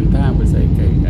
ินทางไปใส่ไก่ไก่